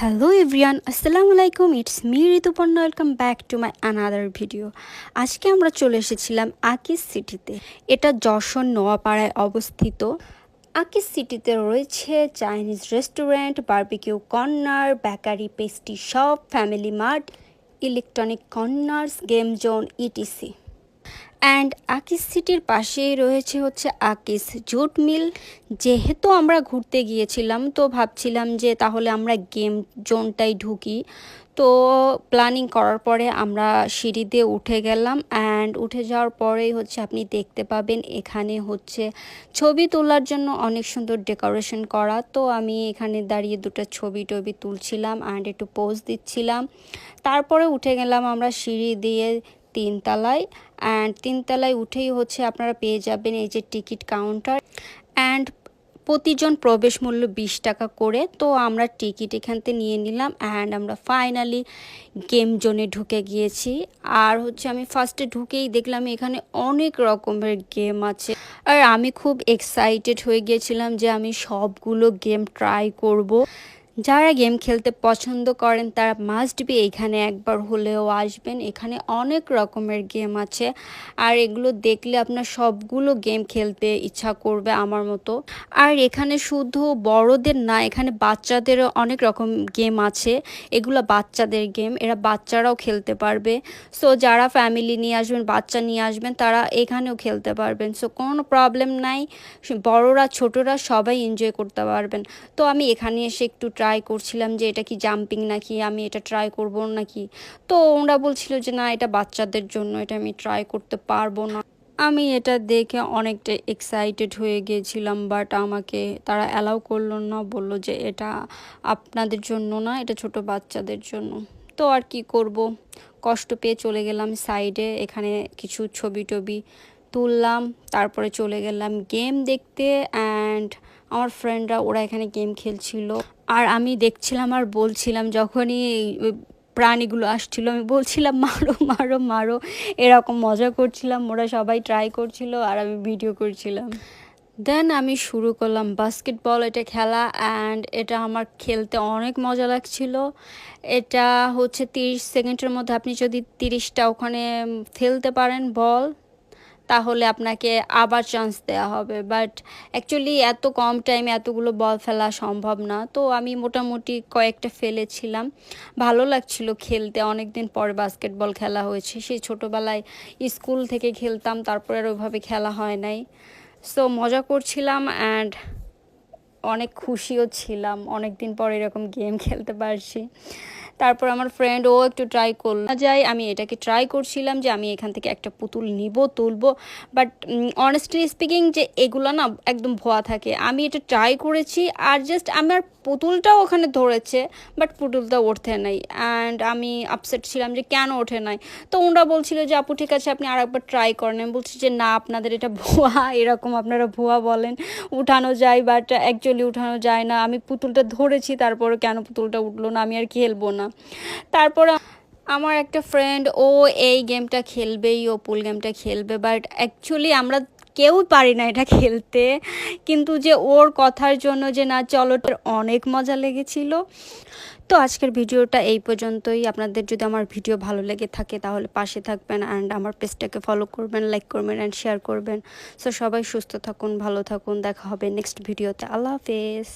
Hello everyone আসসালামু আলাইকুম it's me Rituparna welcome back to my another video আজকে আমরা চলে এসেছিলাম আকিস সিটিতে এটা যশোর নোয়াপাড়ায় অবস্থিত। আকিস সিটিতে রয়েছে Chinese restaurant barbecue corner bakery pastry shop family mart electronic corners game zone etc and আকিস সিটির পাশেই রয়েছে হচ্ছে আকিস জুট মিল যেহেতু আমরা ঘুরতে গিয়েছিলাম, তো ভাবছিলাম যে তাহলে আমরা গেম জোনটাই ঢুকি। তো প্ল্যানিং করার পরে আমরা সিঁড়ি দিয়ে উঠে গেলাম অ্যান্ড উঠে যাওয়ার পরেই হচ্ছে আপনি দেখতে পাবেন এখানে হচ্ছে ছবি তোলার জন্য অনেক সুন্দর ডেকোরেশন করা। তো আমি এখানে দাঁড়িয়ে দুটো ছবি টবি তুলছিলাম অ্যান্ড একটু পোজ দিচ্ছিলাম। তারপরে উঠে গেলাম আমরা সিঁড়ি দিয়ে তিনতলায় অ্যান্ড তিনতলায় উঠেই হচ্ছে আপনারা পেয়ে যাবেন এই যে টিকিট কাউন্টার অ্যান্ড প্রতিজন প্রবেশ মূল্য বিশ টাকা করে। তো আমরা টিকিট এখান থেকে নিয়ে নিলাম অ্যান্ড আমরা ফাইনালি গেম জোনে ঢুকে গিয়েছি। আর হচ্ছে আমি ফার্স্টে ঢুকেই দেখলাম এখানে অনেক রকমের গেম আছে। আর আমি খুব এক্সাইটেড হয়ে গিয়েছিলাম যে আমি সবগুলো গেম ট্রাই করব। যারা গেম খেলতে পছন্দ করেন, তারা মাস্ট বি এখানে একবার হলেও আসবেন। এখানে অনেক রকমের গেম আছে, আর এগুলো দেখলে আপনার সবগুলো গেম খেলতে ইচ্ছা করবে আমার মতো। আর এখানে শুধু বড়দের না, এখানে বাচ্চাদেরও অনেক রকম গেম আছে। এগুলো বাচ্চাদের গেম, এরা বাচ্চারাও খেলতে পারবে। সো যারা ফ্যামিলি নিয়ে আসবেন, বাচ্চা নিয়ে আসবেন, তারা এখানেও খেলতে পারবেন। সো কোনো প্রবলেম নাই। বড়রা, ছোটরা সবাই এনজয় করতে পারবেন। তো আমি এখানে এসে একটু করছিলাম যে এটা কি জাম্পিং নাকি, আমি এটা ট্রাই করব নাকি। তো ওরা বলছিল যে, না, এটা বাচ্চাদের জন্য, এটা আমি ট্রাই করতে পারব না। আমি এটা দেখে অনেকটা এক্সাইটেড হয়ে গিয়েছিলাম বাট আমাকে তারা অ্যালাউ করল না, বলল যে, এটা আপনাদের জন্য না, এটা ছোট বাচ্চাদের জন্য। তো আর কি করব? কষ্ট পেয়ে চলে গেলাম সাইডে এখানে কিছু ছবি টবি তুললাম, তারপরে চলে গেলাম গেম দেখতে অ্যান্ড আমার ফ্রেন্ডরা ওরা এখানে গেম খেলছিল। আর আমি দেখছিলাম আর বলছিলাম যখনই প্রাণীগুলো আসছিল, আমি বলছিলাম, মারো মারো মারো। এরকম মজা করছিলাম, ওরা সবাই ট্রাই করছিল আর আমি ভিডিও করছিলাম। দেন আমি শুরু করলাম বাস্কেটবল এটা খেলা অ্যান্ড এটা আমার খেলতে অনেক মজা লাগছিল। এটা হচ্ছে তিরিশ সেকেন্ডের মধ্যে আপনি যদি তিরিশটা ওখানে ফেলতে পারেন বল তাহলে আপনাকে আবার চান্স দেওয়া হবে। বাট অ্যাকচুয়ালি এত কম টাইমে এতগুলো বল ফেলা সম্ভব না। তো আমি মোটামুটি কয়েকটা ফেলেছিলাম। ভালো লাগছিল খেলতে। অনেক দিন পরে বাস্কেটবল খেলা হয়েছে। সেই ছোটোবেলায় স্কুল থেকে খেলতাম। তারপরে আর ওইভাবে খেলা হয় নাই। সো মজা করছিলাম অ্যান্ড অনেক খুশিও ছিলাম। অনেক দিন পর এরকম গেম খেলতে পারছি। তারপর আমার ফ্রেন্ড ও একটু ট্রাই করল। যাই, আমি এটাকে ট্রাই করছিলাম যে আমি এখান থেকে একটা পুতুল নিব, তুলবো। বাট অনেস্টলি স্পিকিং যে এগুলো না একদম ভুয়া থাকে। আমি এটা ট্রাই করেছি আর জাস্ট আমার পুতুলটাও ওখানে ধরেছে বাট পুতুলটা ওঠে নাই। অ্যান্ড আমি আপসেট ছিলাম যে কেন ওঠে নাই? তো ওনারা বলছিল যে, আপু, ঠিক আছে, আপনি আর একবার ট্রাই করেন। আমি বলছি যে, না, আপনাদের এটা ভুয়া, এরকম আপনারা ভুয়া বলেন। উঠানো যায় বাট অ্যাকচুয়ালি উঠানো যায় না, আমি পুতুলটা ধরেছি, তারপরে কেন পুতুলটা উঠল না, আমি আর খেলব না। তারপর আমার একটা ফ্রেন্ড ও এই গেমটা খেলবেই, ও পুল গেমটা খেলবে বাট অ্যাকচুয়ালি আমরা কেউ পারি না এটা খেলতে। কিন্তু যে ওর কথার জন্য যে না, চলো অনেক মজা লেগেছিল। তো আজকের ভিডিওটা এই পর্যন্তই। আপনাদের যদি আমার ভিডিও ভালো লেগে থাকে, তাহলে পাশে থাকবেন অ্যান্ড আমার পেজটাকে ফলো করবেন লাইক করবেন অ্যান্ড শেয়ার করবেন। সো সবাই সুস্থ থাকুন, ভালো থাকুন। দেখা হবে নেক্সট ভিডিওতে। আল্লাহ হাফেজ।